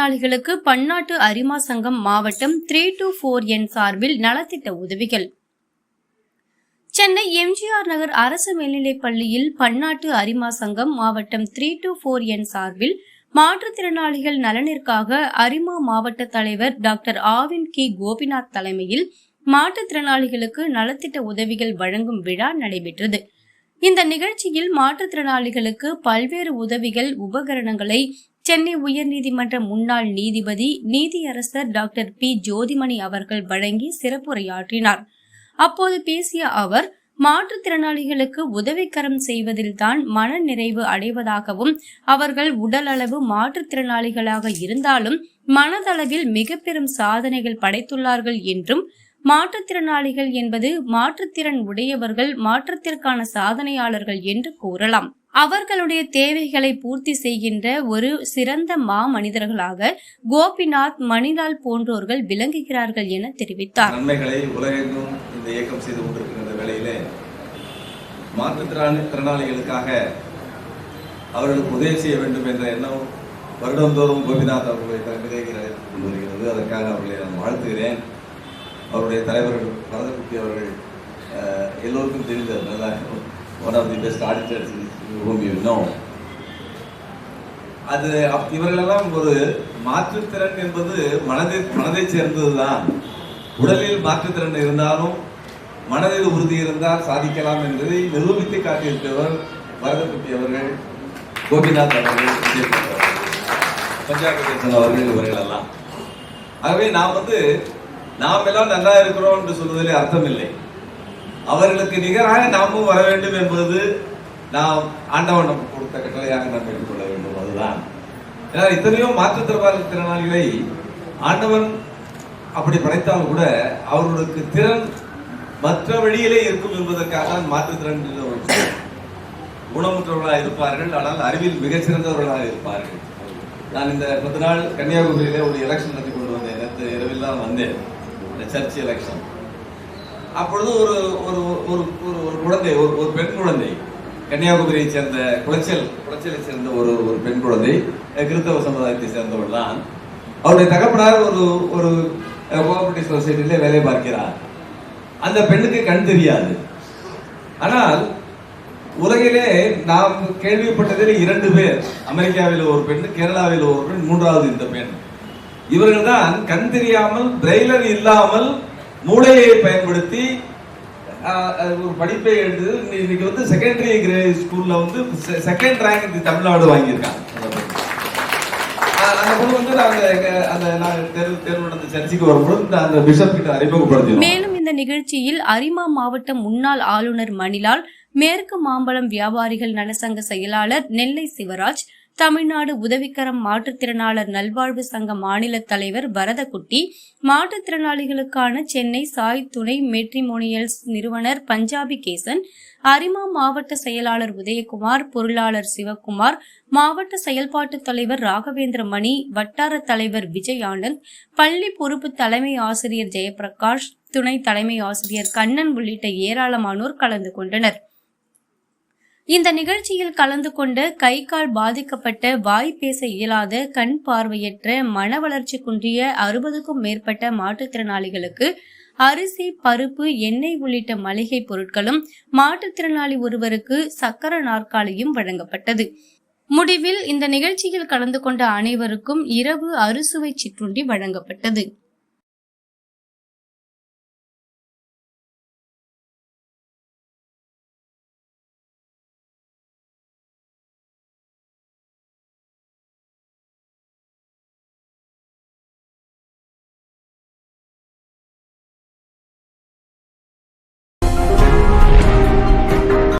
மாற்றுத்திறனாளிகளுக்கு பன்னாட்டு அரிமா சங்கம் மாவட்டம் த்ரீ டூ ஃபோர் என் சார்பில் நலத்திட்ட உதவிகள். சென்னை எம்ஜிஆர் நகர் அரசு மேல்நிலைப் பள்ளியில் பன்னாட்டு அரிமா சங்கம் மாவட்டம் த்ரீ டூ ஃபோர் என் சார்பில் மாற்றுத்திறனாளிகள் நலனிற்காக அரிமா மாவட்ட தலைவர் டாக்டர் ஆவின் கி. கோபிநாத் தலைமையில் மாற்றுத்திறனாளிகளுக்கு நலத்திட்ட உதவிகள் வழங்கும் விழா நடைபெற்றது. இந்த நிகழ்ச்சியில் மாற்றுத்திறனாளிகளுக்கு பல்வேறு உதவிகள் உபகரணங்களை சென்னை உயர்நீதிமன்ற முன்னாள் நீதிபதி நீதியரசர் டாக்டர் பி. ஜோதிமணி அவர்கள் வழங்கி சிறப்புரையாற்றினார். அப்போது பேசிய அவர் மாற்றுத்திறனாளிகளுக்கு உதவிக்கரம் செய்வதில்தான் மன நிறைவு அடைவதாகவும் அவர்கள் உடலளவு மாற்றுத்திறனாளிகளாக இருந்தாலும் மனதளவில் மிக பெரும் சாதனைகள் படைத்துள்ளார்கள் என்றும் மாற்றுத்திறனாளிகள் என்பது மாற்றுத்திறன் உடையவர்கள் மாற்றத்திற்கான சாதனையாளர்கள் என்று கூறலாம். அவர்களுடைய தேவைகளை பூர்த்தி செய்கின்ற ஒரு சிறந்த மா மனிதர்களாக கோபிநாத் மணிலால் போன்றோர்கள் விளங்குகிறார்கள் என தெரிவித்தார். நன்மைகளை உலகெங்கும் இந்த இயக்கம் செய்து கொண்டிருக்கின்ற வேளையிலே மாற்றுத்திறனாளிகளுக்காக அவர்களுக்கு உதவி செய்ய வேண்டும் என்ற எண்ணம் வருடந்தோறும் கோபிநாத் அவர்களை தலைமையிலே கொண்டு வருகிறது. அதற்காக அவர்களை நான் வாழ்த்துகிறேன். அவருடைய தலைவர்கள் பரதக்குட்டி அவர்கள் எல்லோருக்கும் தெரிந்த நல்ல one of the best auditors home you know அது இவர்களெல்லாம் ஒரு மாற்றுத்திறன் என்பது மனதை மனதை சேர்ந்ததுதான். உடலில் மாற்றுத்திறன் இருந்தாலும் மனதில் உறுதி இருந்தால் சாதிக்கலாம் என்பதை நிரூபித்து காட்டியிருக்கிறவர் பரதகுட்டி அவர்கள் கோபிநாத் அவர்கள் அவர்கள், பஞ்சாப் அவர்கள் இவர்கள் எல்லாம் ஆகவே நாம் வந்து நாம் எல்லாம் நல்லா இருக்கிறோம் என்று சொல்வதிலே அர்த்தம் இல்லை அவர்களுக்கு நிகராக நாமும் வர வேண்டும் என்பது நாம் ஆண்டவன் நமக்கு கொடுத்த கட்டளையாக நாம் எடுத்துக்கொள்ள வேண்டும். அதுதான். ஏன்னா இத்தனையோ மாற்றுத்திறனாளி திறனாளிகளை ஆண்டவன் அப்படி படைத்தாலும் கூட அவர்களுக்கு திறன் மற்ற வழியிலே இருக்கும் என்பதற்காக தான் மாற்றுத்திறன் குணமுற்றவர்களாக இருப்பார்கள் ஆனால் அறிவில் மிகச்சிறந்தவர்களாக இருப்பார்கள். நான் இந்த பத்து நாள் கன்னியாகுமரியிலே ஒரு எலெக்ஷன் நடத்தி கொண்டு வந்தேன். நேற்று இரவில் தான் வந்தேன். இந்த சர்ச் எலெக்ஷன் அப்பொழுது ஒரு ஒரு ஒரு ஒரு ஒரு குழந்தை ஒரு ஒரு பெண் குழந்தை. கன்னியாகுமரியை சேர்ந்த குளச்சல் குளச்சலை சேர்ந்த ஒரு ஒரு பெண் குழந்தை கிறிஸ்தவ சமுதாயத்தை சேர்ந்தவள் தான். அவருடைய தகப்பனார் ஒரு ஒரு கோஆபரேட்டிவ் சொசைட்டிலே வேலை பார்க்கிறார். அந்த பெண்ணுக்கு கண் தெரியாது. ஆனால் உலகிலே நாம் கேள்விப்பட்டதில் இரண்டு பேர். அமெரிக்காவில் ஒரு பெண் கேரளாவில் ஒரு பெண் மூன்றாவது இந்த பெண். இவர்கள் தான் கண் தெரியாமல் பிரெய்லர் இல்லாமல் மூளையை பயன்படுத்தி ஒரு படிப்பை எழுது இன்னைக்கு வந்து செகண்டரி கிரேட் ஸ்கூல்ல வந்து செகண்ட் ரேங்க் தமிழ்நாடு வாங்கியிருக்காங்க. அந்த பொண்ணு வந்து நாங்க அந்த நான் தேர்வு தேர்வு நடந்த சர்ச்சைக்கு வரும்போது அந்த பிஷப் கிட்ட அறிமுகப்படுத்தினோம். மேலும் இந்த நிகழ்ச்சியில் அரிமா மாவட்ட முன்னாள் ஆளுநர் மணிலால் மேற்கு மாம்பழம் வியாபாரிகள் நலசங்க செயலாளர் நெல்லை சிவராஜ் தமிழ்நாடு உதவிக்கரம் மாற்றுத்திறனாளர் நல்வாழ்வு சங்க மாநில தலைவர் பரதகுட்டி மாற்றுத்திறனாளிகளுக்கான சென்னை சாய் துணை மெட்ரிமோனியல்ஸ் நிறுவனர் பஞ்சாபி கேசன் அரிமா மாவட்ட செயலாளர் உதயகுமார் பொருளாளர் சிவக்குமார் மாவட்ட செயல்பாட்டு தலைவர் ராகவேந்திர மணி வட்டார தலைவர் விஜய் ஆனந்த் பள்ளி பொறுப்பு தலைமை ஆசிரியர் ஜெயபிரகாஷ் துணை தலைமை ஆசிரியர் கண்ணன் உள்ளிட்ட ஏராளமானோர் கலந்து கொண்டனர். இந்த நிகழ்ச்சியில் கலந்து கொண்ட கை கால் பாதிக்கப்பட்ட வாய் பேச இயலாத கண் பார்வையற்ற மன வளர்ச்சி குன்றிய அறுபதுக்கும் மேற்பட்ட மாற்றுத்திறனாளிகளுக்கு அரிசி பருப்பு எண்ணெய் உள்ளிட்ட மளிகை பொருட்களும் மாற்றுத்திறனாளி ஒருவருக்கு சக்கர நாற்காலியும் வழங்கப்பட்டது. முடிவில் இந்த நிகழ்ச்சியில் கலந்து கொண்ட அனைவருக்கும் இரவு அறுசுவை சிற்றுண்டி வழங்கப்பட்டது.